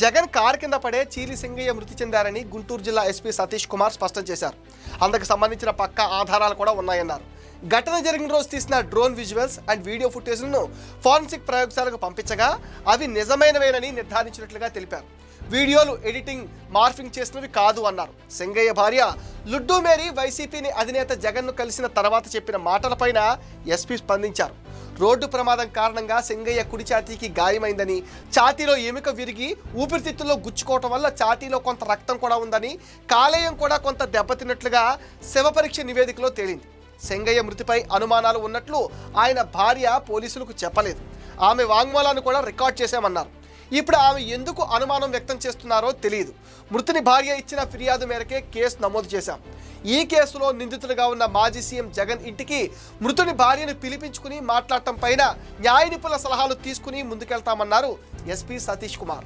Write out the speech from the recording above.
Jagan car కింద పడే చీలి సింగయ్య మృతి చెందారని గుంటూరు జిల్లా ఎస్పీ సతీష్ కుమార్ స్పష్టం చేశారు. అందుకు సంబంధించిన పక్కా ఆధారాలు కూడా ఉన్నాయన్నారు. ఘటన జరిగిన రోజు తీసిన డ్రోన్ విజువల్స్ అండ్ వీడియో ఫుటేజ్లను ఫారెన్సిక్ ప్రయోగశాలకు పంపించగా అవి నిజమైనవేనని నిర్ధారించినట్లుగా తెలిపారు. వీడియోలు ఎడిటింగ్ మార్ఫింగ్ చేసినవి కాదు అన్నారు. సింగయ్య భార్య లుడ్డు మేరీ వైసీపీని అధినేత జగన్ను కలిసిన తర్వాత చెప్పిన మాటలపైన ఎస్పీ స్పందించారు. రోడ్డు ప్రమాదం కారణంగా సింగయ్య కుడి ఛాతీకి గాయమైందని ఛాతీలో ఎముక విరిగి ఊపిరితిత్తుల్లో గుచ్చుకోవటం వల్ల ఛాతీలో కొంత రక్తం కూడా ఉందని కాలేయం కూడా కొంత దెబ్బతిన్నట్లుగా శవ పరీక్ష నివేదికలో తేలింది. సింగయ్య మృతిపై అనుమానాలు ఉన్నట్లు ఆయన భార్య పోలీసులకు చెప్పలేదు. ఆమె వాంగ్మూలాన్ని కూడా రికార్డ్ చేశామన్నారు. ఇప్పుడు ఆమె ఎందుకు అనుమానం వ్యక్తం చేస్తున్నారో తెలియదు మృతుని భార్య ఇచ్చిన ఫిర్యాదు మేరకే కేసు నమోదు చేశాం. ఈ కేసులో నిందితులుగా ఉన్న మాజీ సీఎం జగన్ ఇంటికి మృతుని భార్యను పిలిపించుకుని మాట్లాడటం పైన న్యాయ నిపుణుల సలహాలు తీసుకుని ముందుకెళ్తామన్నారు ఎస్పీ సతీష్ కుమార్.